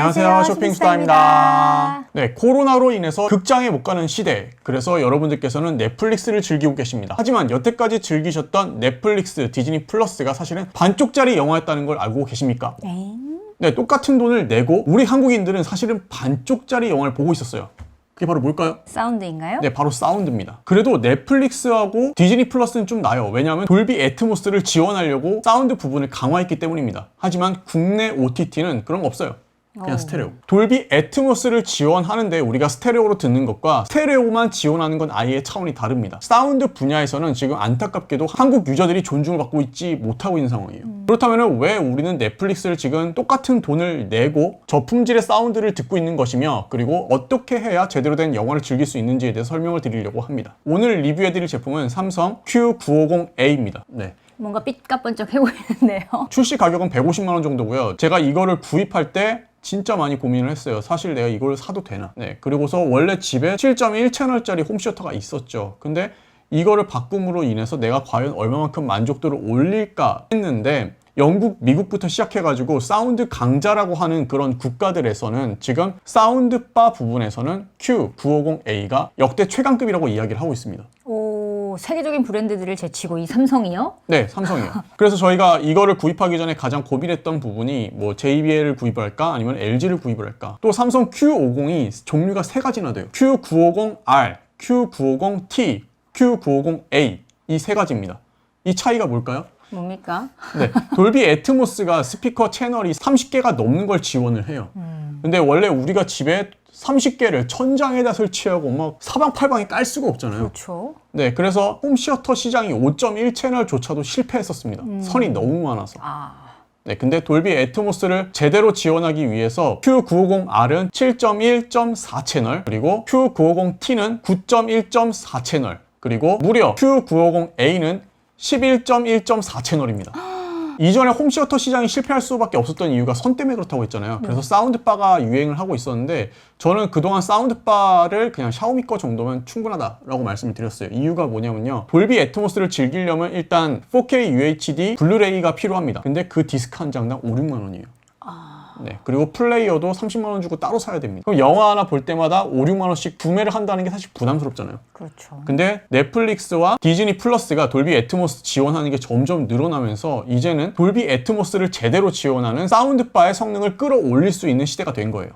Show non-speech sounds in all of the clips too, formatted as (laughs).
안녕하세요. 쇼핑스타입니다. 네, 코로나로 인해서 극장에 못 가는 시대. 그래서 여러분들께서는 넷플릭스를 즐기고 계십니다. 하지만 여태까지 즐기셨던 넷플릭스, 디즈니 플러스가 사실은 반쪽짜리 영화였다는 걸 알고 계십니까? 네. 네, 똑같은 돈을 내고 우리 한국인들은 사실은 반쪽짜리 영화를 보고 있었어요. 그게 바로 뭘까요? 사운드인가요? 네, 바로 사운드입니다. 그래도 넷플릭스하고 디즈니 플러스는 좀 나요. 왜냐하면 돌비 애트모스를 지원하려고 사운드 부분을 강화했기 때문입니다. 하지만 국내 OTT는 그런 거 없어요. 그냥 오. 스테레오. 돌비 애트모스를 지원하는데 우리가 스테레오로 듣는 것과 스테레오만 지원하는 건 아예 차원이 다릅니다. 사운드 분야에서는 지금 안타깝게도 한국 유저들이 존중을 받고 있지 못하고 있는 상황이에요. 그렇다면 왜 우리는 넷플릭스를 지금 똑같은 돈을 내고 저품질의 사운드를 듣고 있는 것이며 그리고 어떻게 해야 제대로 된 영화를 즐길 수 있는지에 대해서 설명을 드리려고 합니다. 오늘 리뷰해드릴 제품은 삼성 Q950A입니다. 네. 뭔가 삐까번쩍해 보이는데요. 출시 가격은 150만 원 정도고요. 제가 이거를 구입할 때 진짜 많이 고민을 했어요. 사실 내가 이걸 사도 되나? 네. 그리고서 원래 집에 7.1 채널짜리 홈시어터가 있었죠. 근데 이거를 바꿈으로 인해서 내가 과연 얼마만큼 만족도를 올릴까 했는데 영국, 미국부터 시작해가지고 사운드 강자라고 하는 그런 국가들에서는 지금 사운드바 부분에서는 Q950A가 역대 최강급이라고 이야기를 하고 있습니다. 오, 세계적인 브랜드들을 제치고 이 삼성이요? 네, 삼성이요. (laughs) 그래서 저희가 이거를 구입하기 전에 가장 고민했던 부분이 뭐 JBL을 구입을 할까 아니면 LG를 구입을 할까. 또 삼성 Q50이 종류가 세 가지나 돼요. Q950R, Q950T, Q950A 이 세 가지입니다. 이 차이가 뭘까요? 뭡니까? 네, 돌비 애트모스가 스피커 채널이 30개가 넘는 걸 지원을 해요. 근데 원래 우리가 집에 30개를 천장에다 설치하고 막 사방팔방에 깔 수가 없잖아요. 그렇죠. 네, 그래서 홈시어터 시장이 5.1 채널조차도 실패했었습니다. 선이 너무 많아서. 아, 네, 근데 돌비 애트모스를 제대로 지원하기 위해서 Q950R은 7.1.4 채널, 그리고 Q950T는 9.1.4 채널, 그리고 무려 Q950A는 11.1.4 채널입니다. (gasps) 이전에 홈시어터 시장이 실패할 수밖에 없었던 이유가 선 때문에 그렇다고 했잖아요. 그래서 사운드바가 유행을 하고 있었는데 저는 그동안 사운드바를 그냥 샤오미 거 정도면 충분하다라고 말씀을 드렸어요. 이유가 뭐냐면요. 돌비 애트모스를 즐기려면 일단 4K UHD 블루레이가 필요합니다. 근데 그 디스크 한 장당 5, 6만 원이에요. 네. 그리고 플레이어도 30만 원 주고 따로 사야 됩니다. 그럼 영화 하나 볼 때마다 5, 6만 원씩 구매를 한다는 게 사실 부담스럽잖아요. 그렇죠. 근데 넷플릭스와 디즈니 플러스가 돌비 애트모스 지원하는 게 점점 늘어나면서 이제는 돌비 애트모스를 제대로 지원하는 사운드바의 성능을 끌어올릴 수 있는 시대가 된 거예요.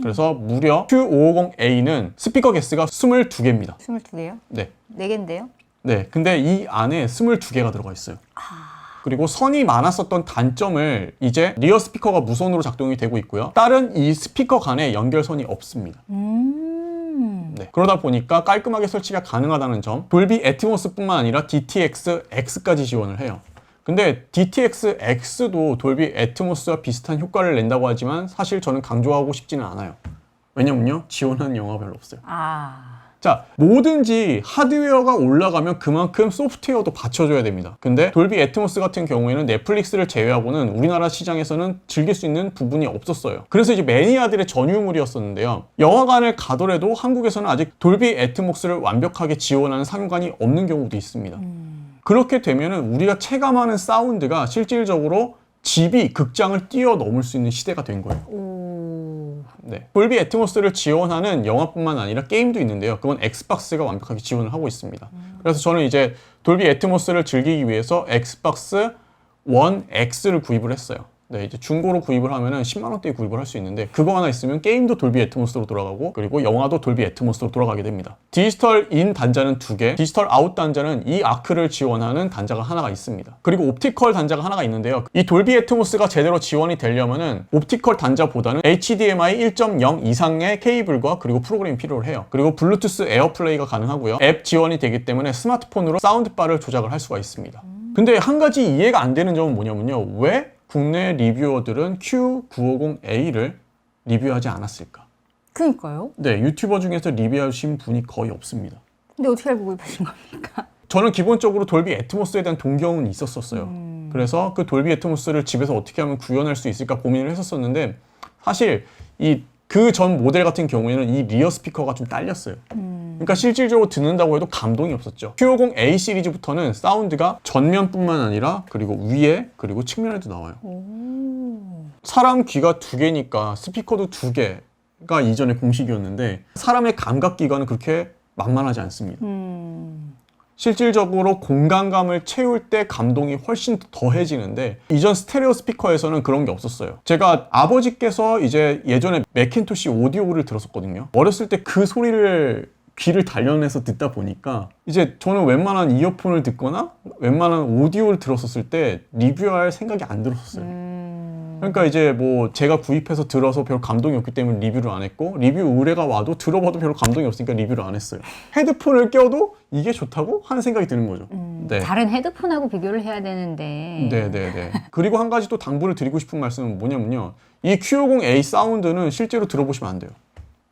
그래서 무려 Q550A는 스피커 개수가 22개입니다. 22개요? 네. 4개인데요? 네. 근데 이 안에 22개가 들어가 있어요. 그리고 선이 많았었던 단점을 이제 리어 스피커가 무선으로 작동이 되고 있고요. 다른 이 스피커 간에 연결선이 없습니다. 음. 네. 그러다 보니까 깔끔하게 설치가 가능하다는 점. 돌비 애트모스뿐만 아니라 DTX X까지 지원을 해요. 근데 DTX X도 돌비 애트모스와 비슷한 효과를 낸다고 하지만 사실 저는 강조하고 싶지는 않아요. 왜냐면요. 지원하는 영화가 별로 없어요. 아, 자, 뭐든지 하드웨어가 올라가면 그만큼 소프트웨어도 받쳐줘야 됩니다. 근데 돌비 애트모스 같은 경우에는 넷플릭스를 제외하고는 우리나라 시장에서는 즐길 수 있는 부분이 없었어요. 그래서 이제 매니아들의 전유물이었었는데요. 영화관을 가더라도 한국에서는 아직 돌비 애트모스를 완벽하게 지원하는 상영관이 없는 경우도 있습니다. 그렇게 되면은 우리가 체감하는 사운드가 실질적으로 집이 극장을 뛰어넘을 수 있는 시대가 된 거예요. 오. 네. 돌비 애트모스를 지원하는 영화뿐만 아니라 게임도 있는데요. 그건 엑스박스가 완벽하게 지원을 하고 있습니다. 그래서 저는 이제 돌비 애트모스를 즐기기 위해서 엑스박스 원 X를 구입을 했어요. 네, 이제 중고로 구입을 하면은 10만 원대에 구입을 할 수 있는데 그거 하나 있으면 게임도 돌비 애트모스로 돌아가고 그리고 영화도 돌비 애트모스로 돌아가게 됩니다. 디지털 인 단자는 두 개, 디지털 아웃 단자는 이 아크를 지원하는 단자가 하나가 있습니다. 그리고 옵티컬 단자가 하나가 있는데요. 이 돌비 애트모스가 제대로 지원이 되려면은 옵티컬 단자보다는 HDMI 1.0 이상의 케이블과 그리고 프로그램이 필요해요. 그리고 블루투스 에어플레이가 가능하고요. 앱 지원이 되기 때문에 스마트폰으로 사운드바를 조작을 할 수가 있습니다. 근데 한 가지 이해가 안 되는 점은 뭐냐면요. 왜 국내 리뷰어들은 Q950A를 리뷰하지 않았을까? 그니까요. 네, 유튜버 중에서 리뷰하신 분이 거의 없습니다. 근데 어떻게 알고 구입하신 겁니까? (laughs) 저는 기본적으로 돌비 애트모스에 대한 동경은 있었었어요. 그래서 그 돌비 애트모스를 집에서 어떻게 하면 구현할 수 있을까 고민을 했었었는데 사실 이 그 전 모델 같은 경우에는 이 리어 스피커가 좀 딸렸어요. 그러니까 실질적으로 듣는다고 해도 감동이 없었죠. Q50A 시리즈부터는 사운드가 전면뿐만 아니라 그리고 위에 그리고 측면에도 나와요. 오. 사람 귀가 두 개니까 스피커도 두 개가 이전에 공식이었는데 사람의 감각 기관은 그렇게 만만하지 않습니다. 실질적으로 공간감을 채울 때 감동이 훨씬 더해지는데 이전 스테레오 스피커에서는 그런 게 없었어요. 제가 아버지께서 이제 예전에 맥킨토시 오디오를 들었었거든요. 어렸을 때 그 소리를 귀를 단련해서 듣다 보니까 이제 저는 웬만한 이어폰을 듣거나 웬만한 오디오를 들었었을 때 리뷰할 생각이 안 들었었어요. 그러니까 이제 뭐 제가 구입해서 들어서 별 감동이 없기 때문에 리뷰를 안 했고 리뷰 의뢰가 와도 들어봐도 별로 감동이 없으니까 리뷰를 안 했어요. 헤드폰을 껴도 이게 좋다고 하는 생각이 드는 거죠. 네. 다른 헤드폰하고 비교를 해야 되는데. 네, 네, 네. 그리고 한 가지 또 당부를 드리고 싶은 말씀은 뭐냐면요. 이 Q50A 사운드는 실제로 들어보시면 안 돼요.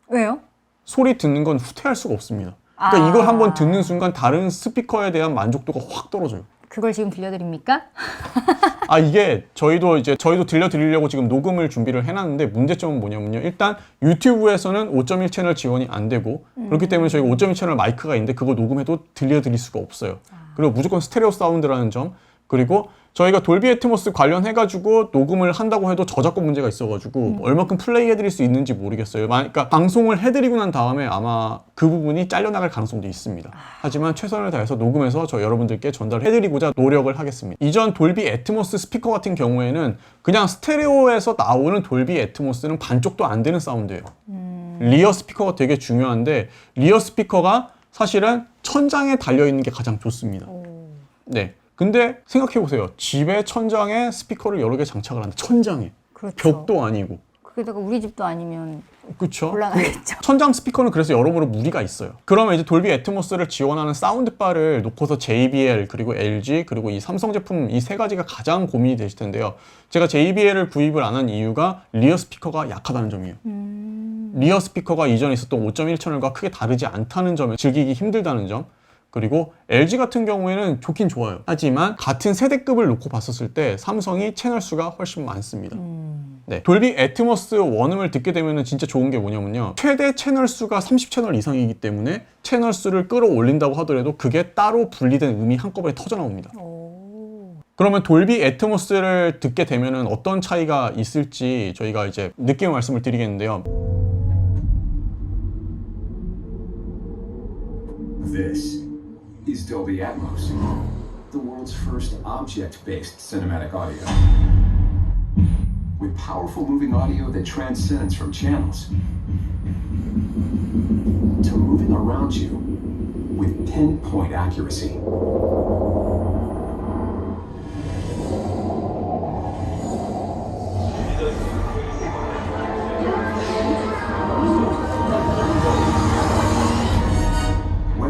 왜요? 소리 듣는 건 후퇴할 수가 없습니다. 그러니까 아. 이걸 한번 듣는 순간 다른 스피커에 대한 만족도가 확 떨어져요. 그걸 지금 들려드립니까? (laughs) 아 이게 저희도 이제 저희도 들려드리려고 지금 녹음을 준비를 해놨는데 문제점은 뭐냐면요. 일단 유튜브에서는 5.1 채널 지원이 안 되고 그렇기 때문에 저희가 5.1 채널 마이크가 있는데 그거 녹음해도 들려드릴 수가 없어요. 그리고 무조건 스테레오 사운드라는 점 그리고 저희가 돌비 애트모스 관련해가지고 녹음을 한다고 해도 저작권 문제가 있어가지고 얼마큼 플레이 해드릴 수 있는지 모르겠어요. 마- 그러니까 방송을 해드리고 난 다음에 아마 그 부분이 잘려나갈 가능성도 있습니다. 하지만 최선을 다해서 녹음해서 저 여러분들께 전달해드리고자 노력을 하겠습니다. 이전 돌비 애트모스 스피커 같은 경우에는 그냥 스테레오에서 나오는 돌비 애트모스는 반쪽도 안 되는 사운드예요. 리어 스피커가 되게 중요한데 리어 스피커가 사실은 천장에 달려 있는 게 가장 좋습니다. 네. 근데 생각해 보세요. 집에 천장에 스피커를 여러 개 장착을 한다. 천장에. 그렇죠. 벽도 아니고. 그게다가 우리 집도 아니면 그렇죠? 곤란하겠죠. (laughs) 천장 스피커는 그래서 여러모로 무리가 있어요. 그러면 이제 돌비 애트모스를 지원하는 사운드바를 놓고서 JBL 그리고 LG 그리고 이 삼성 제품 이 세 가지가 가장 고민이 되실 텐데요. 제가 JBL을 구입을 안 한 이유가 리어 스피커가 약하다는 점이에요. 리어 스피커가 이전에 있었던 5.1 채널과 크게 다르지 않다는 점에 즐기기 힘들다는 점. 그리고 LG 같은 경우에는 좋긴 좋아요. 하지만 같은 세대급을 놓고 봤었을 때 삼성이 채널 수가 훨씬 많습니다. 네. 돌비 애트모스 원음을 듣게 되면 진짜 좋은 게 뭐냐면요. 최대 채널 수가 30채널 이상이기 때문에 채널 수를 끌어올린다고 하더라도 그게 따로 분리된 음이 한꺼번에 터져 나옵니다. 그러면 돌비 애트모스를 듣게 되면은 어떤 차이가 있을지 저희가 이제 느낌의 말씀을 드리겠는데요. This is Dolby Atmos, the world's first object based cinematic audio. With powerful moving audio that transcends from channels to moving around you with pinpoint accuracy.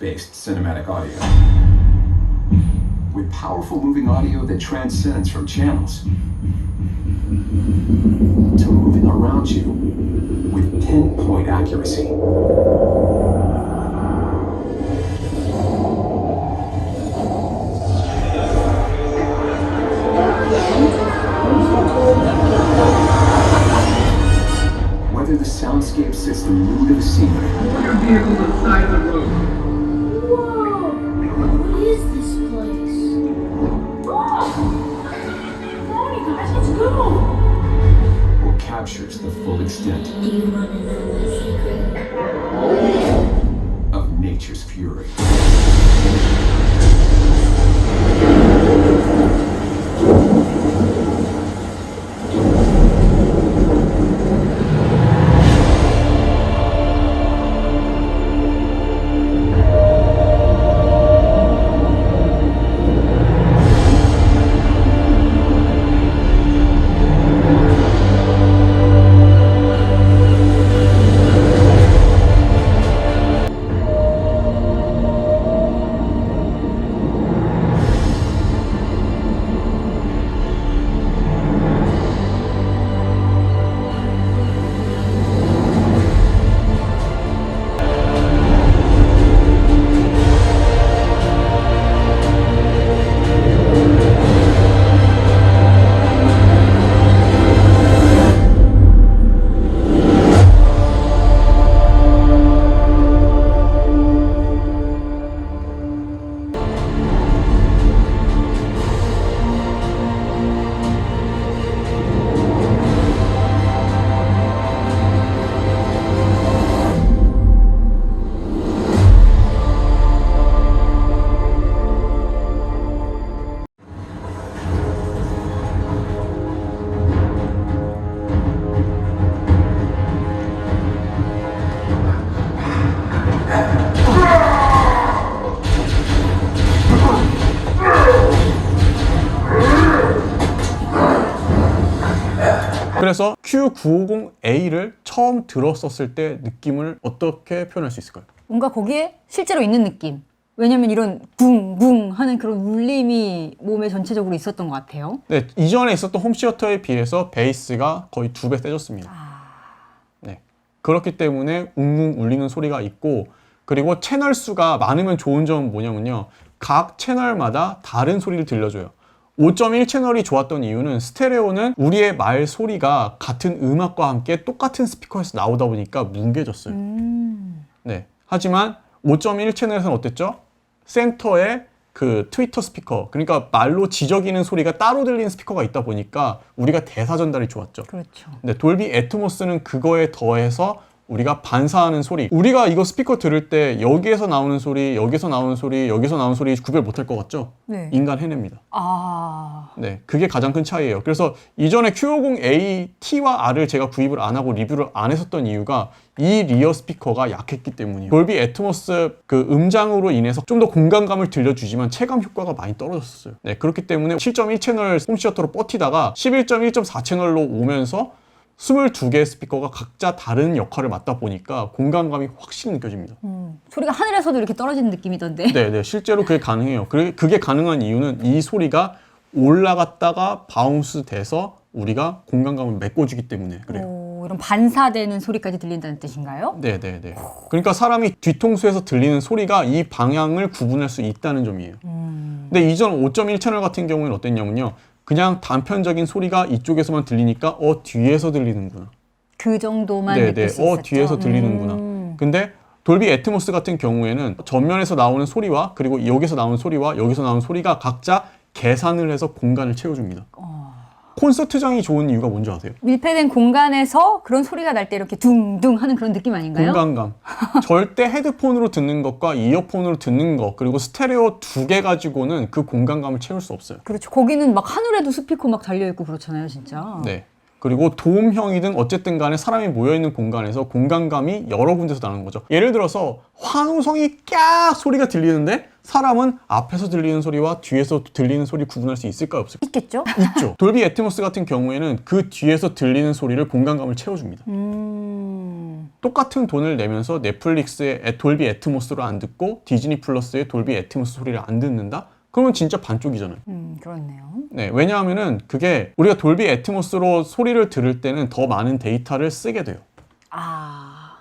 based cinematic audio. With powerful moving audio that transcends from channels to moving around you with pinpoint accuracy. Q950A를 처음 들었었을 때 느낌을 어떻게 표현할 수 있을까요? 뭔가 거기에 실제로 있는 느낌. 왜냐면 이런 붕붕 하는 그런 울림이 몸에 전체적으로 있었던 것 같아요. 네, 이전에 있었던 홈시어터에 비해서 베이스가 거의 두 배 세졌습니다. 네. 그렇기 때문에 웅웅 울리는 소리가 있고 그리고 채널 수가 많으면 좋은 점은 뭐냐면요. 각 채널마다 다른 소리를 들려줘요. 5.1 채널이 좋았던 이유는 스테레오는 우리의 말 소리가 같은 음악과 함께 똑같은 스피커에서 나오다 보니까 뭉개졌어요. 네. 하지만 5.1 채널에서는 어땠죠? 센터에 그 트위터 스피커, 그러니까 말로 지저귀는 소리가 따로 들리는 스피커가 있다 보니까 우리가 대사 전달이 좋았죠. 그렇죠. 네, 돌비 애트모스는 그거에 더해서 우리가 반사하는 소리. 우리가 이거 스피커 들을 때 여기에서 나오는 소리, 여기서 나오는 소리, 여기서 나오는 소리 구별 못할 것 같죠? 네. 인간 해냅니다. 아, 네, 그게 가장 큰 차이예요. 그래서 이전에 Q50A T와 R을 제가 구입을 안 하고 리뷰를 안 했었던 이유가 이 리어 스피커가 약했기 때문이에요. 돌비 애트모스 그 음장으로 인해서 좀 더 공간감을 들려주지만 체감 효과가 많이 떨어졌어요. 네, 그렇기 때문에 7.1 채널 홈시어터로 버티다가 11.1.4 채널로 오면서 22개의 스피커가 각자 다른 역할을 맡다 보니까 공간감이 확실히 느껴집니다. 음, 소리가 하늘에서도 이렇게 떨어지는 느낌이던데. 네, 네, 실제로 그게 가능해요. 그게, 그게 가능한 이유는 이 소리가 올라갔다가 바운스 돼서 우리가 공간감을 메꿔주기 때문에 그래요. 오, 이런 반사되는 소리까지 들린다는 뜻인가요? 네, 네, 네. 그러니까 사람이 뒤통수에서 들리는 소리가 이 방향을 구분할 수 있다는 점이에요. 근데 이전 5.1 채널 같은 경우에는 어땠냐면요. 그냥 단편적인 소리가 이쪽에서만 들리니까 어 뒤에서 들리는구나. 그 정도만 네, 느낄 네. 수어 있었죠. 뒤에서 들리는구나. 음. 근데 돌비 애트모스 같은 경우에는 전면에서 나오는 소리와 그리고 여기서 나오는 소리와 여기서 나오는 소리가 각자 계산을 해서 공간을 채워줍니다. 어. 콘서트장이 좋은 이유가 뭔지 아세요? 밀폐된 공간에서 그런 소리가 날 때 이렇게 둥둥 하는 그런 느낌 아닌가요? 공간감. (laughs) 절대 헤드폰으로 듣는 것과 이어폰으로 듣는 것 그리고 스테레오 두 개 가지고는 그 공간감을 채울 수 없어요. 그렇죠. 거기는 막 하늘에도 스피커 막 달려 있고 그렇잖아요, 진짜. 네. 그리고 도움형이든 어쨌든 간에 사람이 모여있는 공간에서 공간감이 여러 군데서 나는 거죠. 예를 들어서 환호성이 깍 소리가 들리는데 사람은 앞에서 들리는 소리와 뒤에서 들리는 소리 구분할 수 있을까요? 없을까요? 있겠죠? 있죠. (laughs) 돌비 애트모스 같은 경우에는 그 뒤에서 들리는 소리를 공간감을 채워줍니다. 음. 똑같은 돈을 내면서 넷플릭스의 애- 돌비 애트모스로 안 듣고 디즈니 플러스의 돌비 애트모스 소리를 안 듣는다? 그러면 진짜 반쪽이잖아요. 음, 그렇네요. 네, 왜냐하면은 그게 우리가 돌비 애트모스로 소리를 들을 때는 더 많은 데이터를 쓰게 돼요. 아.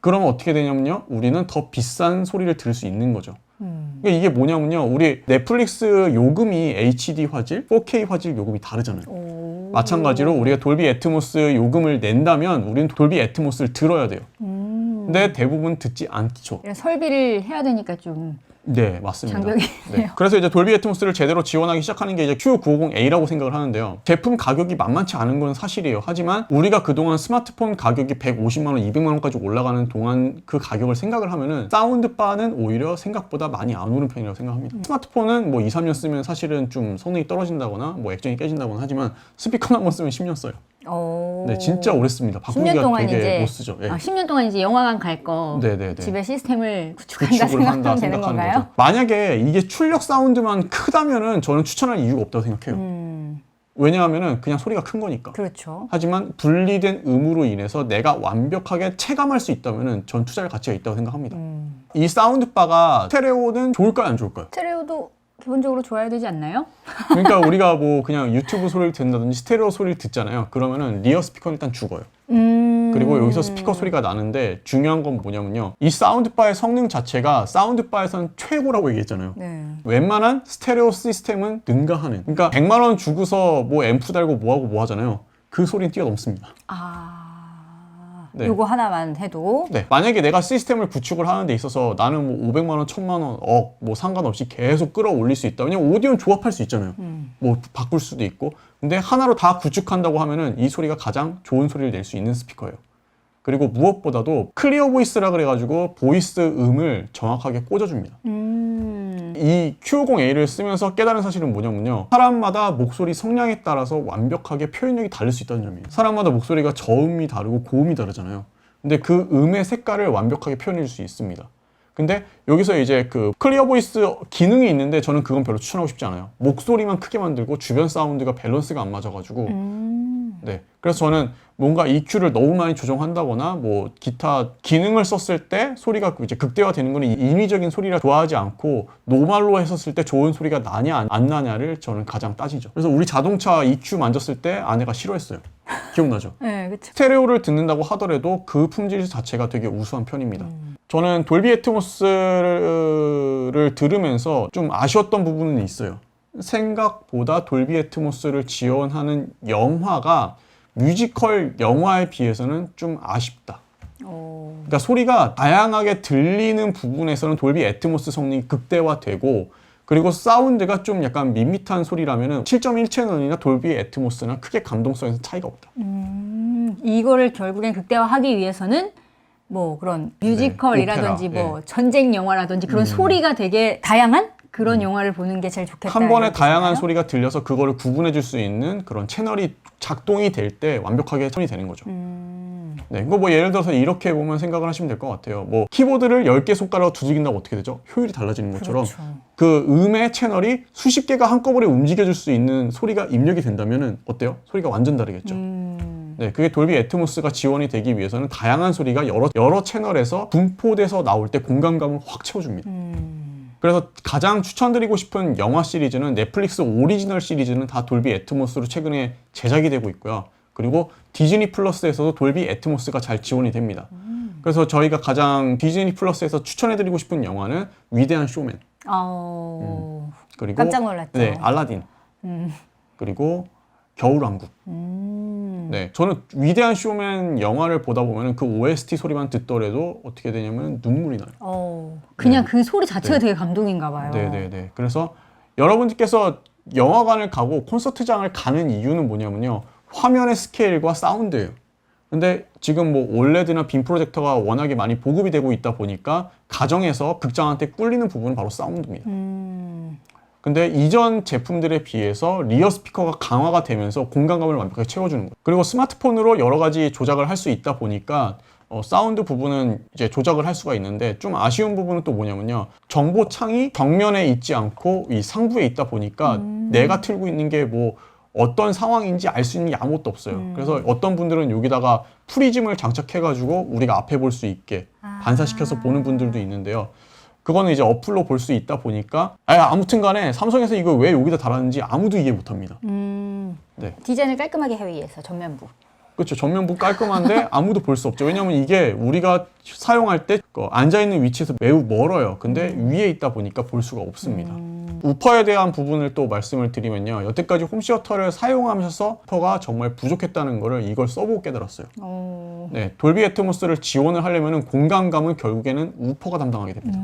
그러면 어떻게 되냐면요. 우리는 더 비싼 소리를 들을 수 있는 거죠. 음. 그러니까 이게 뭐냐면요. 우리 넷플릭스 요금이 HD 화질, 4K 화질 요금이 다르잖아요. 오. 마찬가지로 우리가 돌비 애트모스 요금을 낸다면 우리는 돌비 애트모스를 들어야 돼요. 음. 근데 대부분 듣지 않죠. 이런 설비를 해야 되니까 좀 네, 맞습니다. 장벽이 네. 그래서 이제 돌비 애트모스를 제대로 지원하기 시작하는 게 이제 Q950A라고 생각을 하는데요. 제품 가격이 만만치 않은 건 사실이에요. 하지만 우리가 그동안 스마트폰 가격이 150만 원, 200만 원까지 올라가는 동안 그 가격을 생각을 하면은 사운드 바는 오히려 생각보다 많이 안 오른 편이라고 생각합니다. 스마트폰은 뭐 2, 3년 쓰면 사실은 좀 성능이 떨어진다거나 뭐 액정이 깨진다거나 하지만 스피커 한번 쓰면 10년 써요. 어. 네, 진짜 오래 씁니다. 10년 바꾸기가 동안 되게 이제 못 쓰죠. 예. 아, 10년 동안 이제 영화관 갈 거 네네네. 집에 시스템을 구축한다 구축을 생각하면 되는 생각하는 건가요? 거죠. 만약에 이게 출력 사운드만 크다면은 저는 추천할 이유가 없다고 생각해요. 음, 왜냐하면은 그냥 소리가 큰 거니까. 그렇죠. 하지만 분리된 음으로 인해서 내가 완벽하게 체감할 수 있다면은 전 투자할 가치가 있다고 생각합니다. 음. 이 사운드 바가 스테레오는 좋을까요, 안 좋을까요? 스테레오도 기본적으로 좋아야 되지 않나요? (laughs) 그러니까 우리가 뭐 그냥 유튜브 소리를 듣는다든지 스테레오 소리를 듣잖아요. 그러면은 리어 스피커는 일단 죽어요. 음. 그리고 여기서 스피커 소리가 나는데 중요한 건 뭐냐면요. 이 사운드 바의 성능 자체가 사운드 바에선 최고라고 얘기했잖아요. 네. 웬만한 스테레오 시스템은 능가하는. 그러니까 100만 원 주고서 뭐 앰프 달고 뭐 하고 뭐 하잖아요. 그 소리는 뛰어넘습니다. 아. 네. 요거 하나만 해도 네. 만약에 내가 시스템을 구축을 하는 데 있어서 나는 뭐 500만 원, 1000만 원, 억, 뭐 상관없이 계속 끌어올릴 수 있다. 왜냐면 오디오는 조합할 수 있잖아요. 음. 뭐 바꿀 수도 있고. 근데 하나로 다 구축한다고 하면은 이 소리가 가장 좋은 소리를 낼 수 있는 스피커예요. 그리고 무엇보다도 클리어 보이스라 그래가지고 보이스 음을 정확하게 꽂아줍니다. 음. 이 Q50A를 쓰면서 깨달은 사실은 뭐냐면요. 사람마다 목소리 성량에 따라서 완벽하게 표현력이 다를 수 있다는 점이에요. 사람마다 목소리가 저음이 다르고 고음이 다르잖아요. 근데 그 음의 색깔을 완벽하게 표현해 줄수 있습니다. 근데 여기서 이제 그 클리어 보이스 기능이 있는데 저는 그건 별로 추천하고 싶지 않아요. 목소리만 크게 만들고 주변 사운드가 밸런스가 안 맞아가지고 음. 네. 그래서 저는 뭔가 EQ를 너무 많이 조정한다거나 뭐 기타 기능을 썼을 때 소리가 이제 극대화되는 거는 인위적인 소리라 좋아하지 않고 노말로 했었을 때 좋은 소리가 나냐 안- 안 나냐를 저는 가장 따지죠. 그래서 우리 자동차 EQ 만졌을 때 아내가 싫어했어요. 기억나죠? (laughs) 네, 그렇죠. 스테레오를 듣는다고 하더라도 그 품질 자체가 되게 우수한 편입니다. 저는 돌비 애트모스를 들으면서 좀 아쉬웠던 부분은 있어요. 생각보다 돌비 애트모스를 지원하는 영화가 뮤지컬 영화에 비해서는 좀 아쉽다. 어, 그러니까 소리가 다양하게 들리는 부분에서는 돌비 애트모스 성능이 극대화되고 그리고 사운드가 좀 약간 밋밋한 소리라면은 7.1 채널이나 돌비 애트모스나 크게 감동성에서 차이가 없다. 음, 이거를 결국엔 극대화하기 위해서는 뭐 그런 뮤지컬이라든지 오페라, 뭐 전쟁 영화라든지 그런 소리가 되게 다양한 그런 영화를 보는 게 제일 좋겠다. 한 번에 다양한? 소리가 들려서 그거를 구분해 줄 수 있는 그런 채널이 작동이 될 때 완벽하게 처리 되는 거죠. 음, 네, 이거 뭐 예를 들어서 이렇게 보면 생각을 하시면 될 것 같아요. 뭐 키보드를 10개 손가락으로 두들긴다고 어떻게 되죠? 효율이 달라지는 것처럼 그렇죠. 그 음의 채널이 수십 개가 한꺼번에 움직여줄 수 있는 소리가 입력이 된다면은 어때요? 소리가 완전 다르겠죠. 음, 네, 그게 돌비 애트모스가 지원이 되기 위해서는 다양한 소리가 여러 여러 채널에서 분포돼서 나올 때 공간감을 확 채워줍니다. 음, 그래서 가장 추천드리고 싶은 영화 시리즈는 넷플릭스 오리지널 시리즈는 다 돌비 애트모스로 최근에 제작이 되고 있고요. 그리고 디즈니 플러스에서도 돌비 애트모스가 잘 지원이 됩니다. 그래서 저희가 가장 디즈니 플러스에서 추천해드리고 싶은 영화는 위대한 쇼맨 어, 그리고 깜짝 놀랐죠. 네 알라딘 음, 그리고 겨울왕국. 음, 네, 저는 위대한 쇼맨 영화를 보다 보면 그 OST 소리만 듣더라도 어떻게 되냐면 눈물이 나요. 어, 그냥 네. 그 소리 자체가 네. 되게 감동인가 봐요. 네네네. 그래서 여러분들께서 영화관을 가고 콘서트장을 가는 이유는 뭐냐면요. 화면의 스케일과 사운드예요. 근데 지금 뭐 올레드나 빔 프로젝터가 워낙에 많이 보급이 되고 있다 보니까 가정에서 극장한테 꿀리는 부분은 바로 사운드입니다. 음, 근데 이전 제품들에 비해서 리어 스피커가 강화가 되면서 공간감을 완벽하게 채워주는 거예요. 그리고 스마트폰으로 여러 가지 조작을 할 수 있다 보니까 어, 사운드 부분은 이제 조작을 할 수가 있는데 좀 아쉬운 부분은 또 뭐냐면요. 정보 창이 정면에 있지 않고 이 상부에 있다 보니까 내가 틀고 있는 게 뭐 어떤 상황인지 알 수 있는 게 아무것도 없어요. 그래서 어떤 분들은 여기다가 프리즘을 장착해 가지고 우리가 앞에 볼 수 있게 반사시켜서 보는 분들도 있는데요. 그거는 이제 어플로 볼 수 있다 보니까 아, 아무튼 간에 삼성에서 이거 왜 여기다 달았는지 아무도 이해 못 합니다. 음, 네. 디자인을 깔끔하게 위해서 전면부. 그렇죠. 전면부 깔끔한데 (laughs) 아무도 볼 수 없죠. 왜냐면 이게 우리가 사용할 때 어, 앉아 있는 위치에서 매우 멀어요. 근데 위에 있다 보니까 볼 수가 없습니다. 우퍼에 대한 부분을 또 말씀을 드리면요. 여태까지 홈시어터를 사용하면서 우퍼가 정말 부족했다는 거를 이걸 써보고 깨달았어요. 어, 네, 돌비 애트모스를 지원을 하려면 공간감은 결국에는 우퍼가 담당하게 됩니다.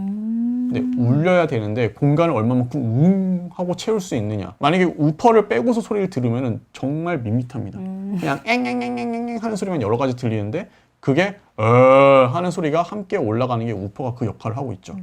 네, 울려야 되는데 공간을 얼마만큼 웅 하고 채울 수 있느냐. 만약에 우퍼를 빼고서 소리를 들으면 정말 밋밋합니다. 그냥 앵앵앵앵앵 하는 소리만 여러 가지 들리는데 그게 어 하는 소리가 함께 올라가는 게 우퍼가 그 역할을 하고 있죠.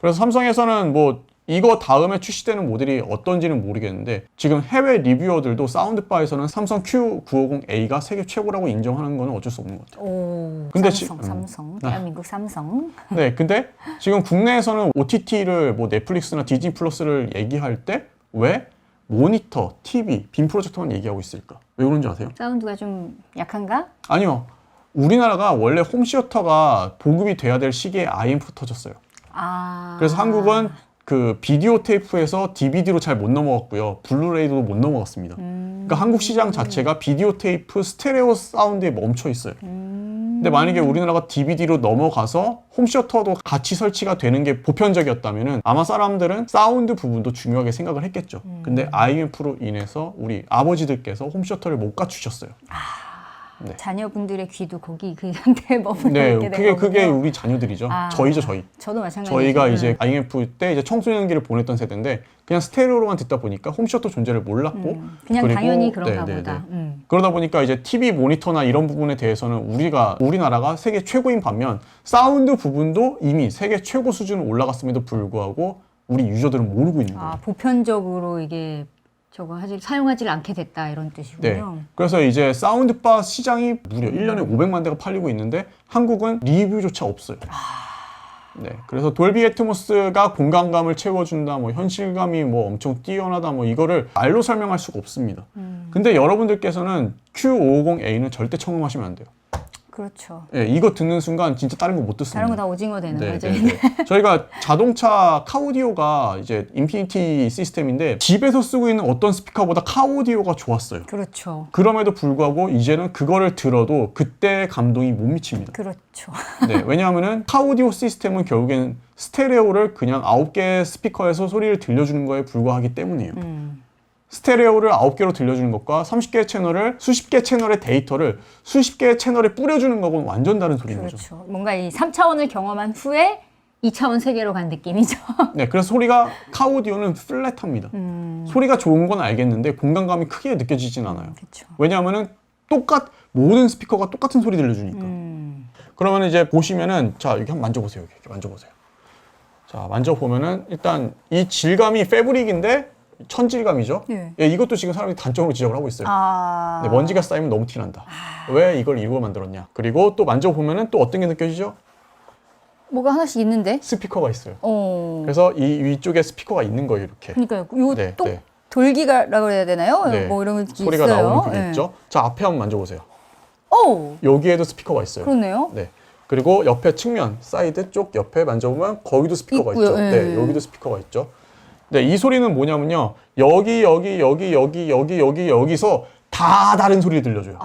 그래서 삼성에서는 뭐 이거 다음에 출시되는 모델이 어떤지는 모르겠는데 지금 해외 리뷰어들도 사운드바에서는 삼성 Q950A가 세계 최고라고 인정하는 거는 어쩔 수 없는 것 같아요. 오, 근데 지- 삼성, 음. 삼성, 대한민국 삼성. (laughs) 네, 근데 지금 국내에서는 OTT를 뭐 넷플릭스나 디즈니 플러스를 얘기할 때 왜 모니터, TV, 빔 프로젝터만 얘기하고 있을까? 왜 그런지 아세요? 사운드가 좀 약한가? 아니요. 우리나라가 원래 홈시어터가 보급이 돼야 될 시기에 IMF 터졌어요. 아. 그래서 한국은 그 비디오 테이프에서 DVD로 잘 못 넘어갔고요. 블루레이도 못 넘어갔습니다. 그러니까 한국 시장 자체가 비디오 테이프 스테레오 사운드에 멈춰 있어요. 근데 만약에 우리나라가 DVD로 넘어가서 홈시어터도 같이 설치가 되는 게 보편적이었다면은 아마 사람들은 사운드 부분도 중요하게 생각을 했겠죠. 근데 IMF로 인해서 우리 아버지들께서 홈시어터를 못 갖추셨어요. 네. 자녀분들의 귀도 거기 그 (laughs) 상태에 머물러 네, 있게 그게 되거든요. 그게 우리 자녀들이죠. 아. 저희죠, 저희. 저도 마찬가지죠. 저희가 음. 이제 IMF 때 이제 청소년기를 보냈던 세대인데 그냥 스테레오로만 듣다 보니까 홈시어터 존재를 몰랐고 음, 그냥 당연히 그런가 네, 네, 보다. 네. 음. 그러다 보니까 이제 TV 모니터나 이런 부분에 대해서는 우리가 우리나라가 세계 최고인 반면 사운드 부분도 이미 세계 최고 수준으로 올라갔음에도 불구하고 우리 유저들은 모르고 있는 거예요. 아 보편적으로 이게 저거 하지 사용하지 않게 됐다 이런 네. 뜻이군요. 그래서 이제 사운드바 시장이 무려 1년에 500만 대가 팔리고 있는데 한국은 리뷰조차 없어요. 네, 그래서 돌비 애트모스가 공간감을 채워준다, 뭐 현실감이 뭐 엄청 뛰어나다, 뭐 이거를 말로 설명할 수가 없습니다. 근데 여러분들께서는 Q550A는 절대 청음하시면 안 돼요. 그렇죠. 예, 이거 듣는 순간 진짜 다른 거 못 듣습니다. 다른 거 다 오징어 되는 네, 거죠. 네, 네. (laughs) 저희가 자동차 카오디오가 이제 인피니티 시스템인데 집에서 쓰고 있는 어떤 스피커보다 카오디오가 좋았어요. 그렇죠. 그럼에도 불구하고 이제는 그거를 들어도 그때 감동이 못 미칩니다. 그렇죠. (laughs) 네, 왜냐하면은 카오디오 시스템은 결국엔 스테레오를 그냥 아홉 개의 스피커에서 소리를 들려주는 거에 불과하기 때문이에요. 음. 스테레오를 아홉 개로 들려주는 것과 30개의 채널을 수십 개의 채널의 데이터를 수십 개의 채널에 뿌려주는 거는 완전 다른 소리인 거죠. 그렇죠. 뭔가 이 3차원을 경험한 후에 2차원 세계로 간 느낌이죠. (laughs) 네, 그래서 소리가 카오디오는 플랫합니다. 음. 소리가 좋은 건 알겠는데 공간감이 크게 느껴지진 않아요. 그렇죠. 왜냐하면은 똑같 모든 스피커가 똑같은 소리 들려주니까. 음. 그러면 이제 보시면은 자 여기 한번 만져보세요. 여기 이렇게 만져보세요. 자 만져보면은 일단 이 질감이 패브릭인데 천질감이죠. 예. 예, 이것도 지금 사람들이 단점으로 지적을 하고 있어요. 아. 네, 먼지가 쌓이면 너무 티난다. 왜 이걸 일부러 만들었냐? 그리고 또 만져보면은 또 어떤 게 느껴지죠? 뭐가 하나씩 있는데? 스피커가 있어요. 어. 그래서 이 위쪽에 스피커가 있는 거예요, 이렇게. 그러니까요. 요 네, 똑 네. 돌기가라고 해야 되나요? 네. 뭐 이런 게 소리가 있어요. 나오는 그게 네. 있죠. 자 앞에 한번 만져보세요. 오, 여기에도 스피커가 있어요. 그렇네요. 네. 그리고 옆에 측면, 사이드 쪽 옆에 만져보면 거기도 스피커가 있고요. 있죠. 예. 네, 여기도 스피커가 있죠. 네, 이 소리는 뭐냐면요. 여기, 여기, 여기, 여기, 여기, 여기, 여기서 다 다른 소리를 들려줘요.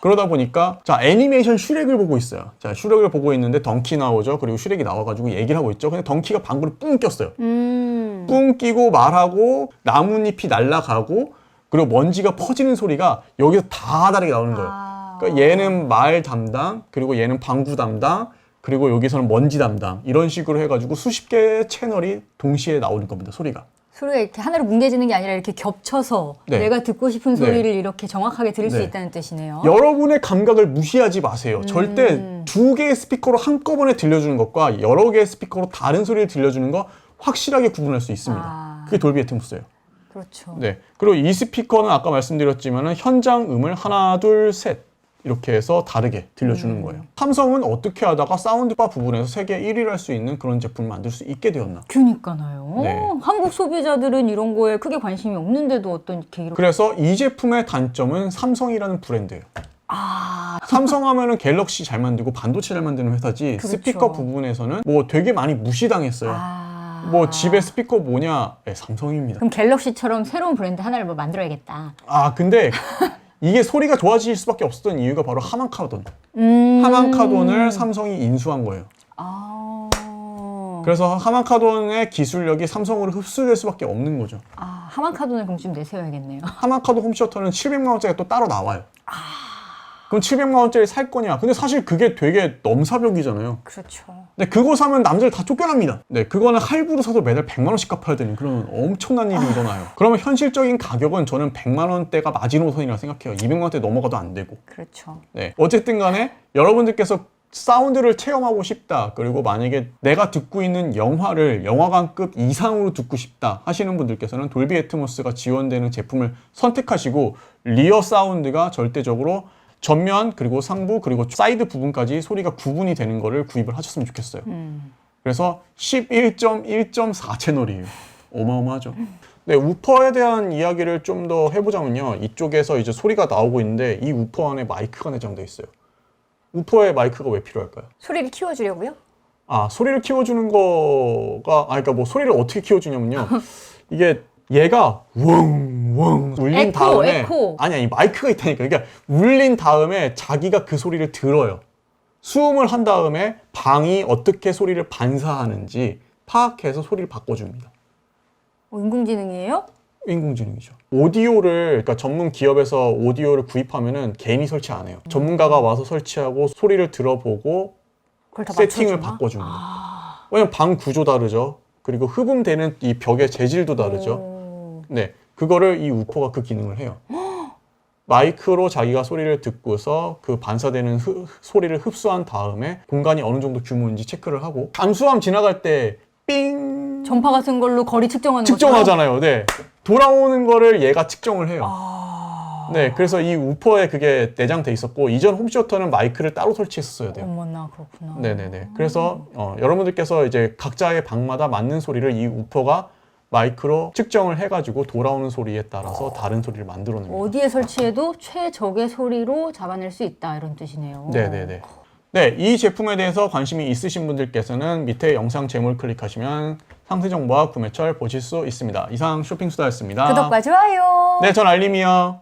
그러다 보니까 자 애니메이션 슈렉을 보고 있어요. 자 슈렉을 보고 있는데 덩키 나오죠. 그리고 슈렉이 나와가지고 얘기를 하고 있죠. 근데 덩키가 방구를 뿡 꼈어요. 음. 뿡 끼고 말하고 나뭇잎이 날아가고 그리고 먼지가 퍼지는 소리가 여기서 다 다르게 나오는 거예요. 아. 그러니까 얘는 말 담당, 그리고 얘는 방구 담당, 그리고 여기서는 먼지 담당 이런 식으로 해가지고 수십 개의 채널이 동시에 나오는 겁니다. 소리가. 소리가 이렇게 하나로 뭉개지는 게 아니라 이렇게 겹쳐서 네. 내가 듣고 싶은 네. 소리를 이렇게 정확하게 들을 수 네. 있다는 뜻이네요. 여러분의 감각을 무시하지 마세요. 음. 절대 두 개의 스피커로 한꺼번에 들려주는 것과 여러 개의 스피커로 다른 소리를 들려주는 거 확실하게 구분할 수 있습니다. 아. 그게 돌비 애트모스예요. 그렇죠. 네. 그리고 이 스피커는 아까 말씀드렸지만 현장 음을 하나, 둘, 셋 이렇게 해서 다르게 들려주는 거예요. 삼성은 어떻게 하다가 사운드바 부분에서 세계 1위를 할 수 있는 그런 제품을 만들 수 있게 되었나? 그니까요. 네. 한국 소비자들은 이런 거에 크게 관심이 없는데도 어떤 계기로 그래서 이 제품의 단점은 삼성이라는 브랜드예요. 아, 삼성 하면은 갤럭시 잘 만들고 반도체 잘 만드는 회사지 그렇죠. 스피커 부분에서는 뭐 되게 많이 무시당했어요. 아. 뭐 집에 스피커 뭐냐? 네, 삼성입니다. 그럼 갤럭시처럼 새로운 브랜드 하나를 뭐 만들어야겠다. 아 근데 (laughs) 이게 소리가 좋아질 수밖에 없었던 이유가 바로 하만카돈. 음. 하만카돈을 삼성이 인수한 거예요. 아. 그래서 하만카돈의 기술력이 삼성으로 흡수될 수밖에 없는 거죠. 아, 하만카돈을 그럼 좀 내세워야겠네요. 하만카돈 홈시어터는 700만 원짜리 또 따로 나와요. 그럼 700만 원짜리 살 거냐? 근데 사실 그게 되게 넘사벽이잖아요. 그렇죠. 근데 그거 사면 남들 다 쫓겨납니다. 네, 그거는 할부로 사도 매달 100만 원씩 갚아야 되는 그런 엄청난 일이 일어나요. 그러면 현실적인 가격은 저는 100만 원대가 마지노선이라 생각해요. 200만 원대 넘어가도 안 되고. 그렇죠. 네. 어쨌든 간에 여러분들께서 사운드를 체험하고 싶다. 그리고 만약에 내가 듣고 있는 영화를 영화관급 이상으로 듣고 싶다 하시는 분들께서는 돌비 애트모스가 지원되는 제품을 선택하시고 리어 사운드가 절대적으로 전면 그리고 상부 그리고 사이드 부분까지 소리가 구분이 되는 거를 구입을 하셨으면 좋겠어요. 음. 그래서 11.1.4 채널이에요. 어마어마하죠. 네, 우퍼에 대한 이야기를 좀 더 해보자면요. 이쪽에서 이제 소리가 나오고 있는데 이 우퍼 안에 마이크가 내장돼 있어요. 우퍼에 마이크가 왜 필요할까요? 소리를 키워주려고요? 아, 소리를 키워주는 거가, 아, 그러니까 뭐 소리를 어떻게 키워주냐면요. 이게 얘가 웡 웡 울린 에코, 다음에 에코. 아니 아니 마이크가 있다니까. 그러니까 울린 다음에 자기가 그 소리를 들어요. 수음을 한 다음에 방이 어떻게 소리를 반사하는지 파악해서 소리를 바꿔줍니다. 어, 인공지능이에요? 인공지능이죠. 오디오를 그러니까 전문 기업에서 오디오를 구입하면은 개인이 설치 안 해요. 전문가가 와서 설치하고 소리를 들어보고 그걸 다 세팅을 맞춰주나? 바꿔줍니다. 왜냐면 방 구조 다르죠. 그리고 흡음되는 이 벽의 재질도 다르죠. 오. 네, 그거를 이 우퍼가 그 기능을 해요. 마이크로 자기가 소리를 듣고서 그 반사되는 흡- 소리를 흡수한 다음에 공간이 어느 정도 규모인지 체크를 하고 잠수함 지나갈 때삥 전파 같은 걸로 거리 측정하는 측정하잖아요. 네, 돌아오는 거를 얘가 측정을 해요. 아. 네, 그래서 이 우퍼에 그게 내장돼 있었고 이전 홈시어터는 마이크를 따로 설치했어야 돼요. 어머나 그렇구나. 네네네. 그래서 어, 여러분들께서 이제 각자의 방마다 맞는 소리를 이 우퍼가 마이크로 측정을 해가지고 돌아오는 소리에 따라서 다른 소리를 만들어냅니다. 어디에 설치해도 최적의 소리로 잡아낼 수 있다 이런 뜻이네요. 네네네. 네, 이 제품에 대해서 관심이 있으신 분들께서는 밑에 영상 제목을 클릭하시면 상세 정보와 구매처를 보실 수 있습니다. 이상 쇼핑 수다였습니다. 구독과 좋아요. 네, 전 알림이요.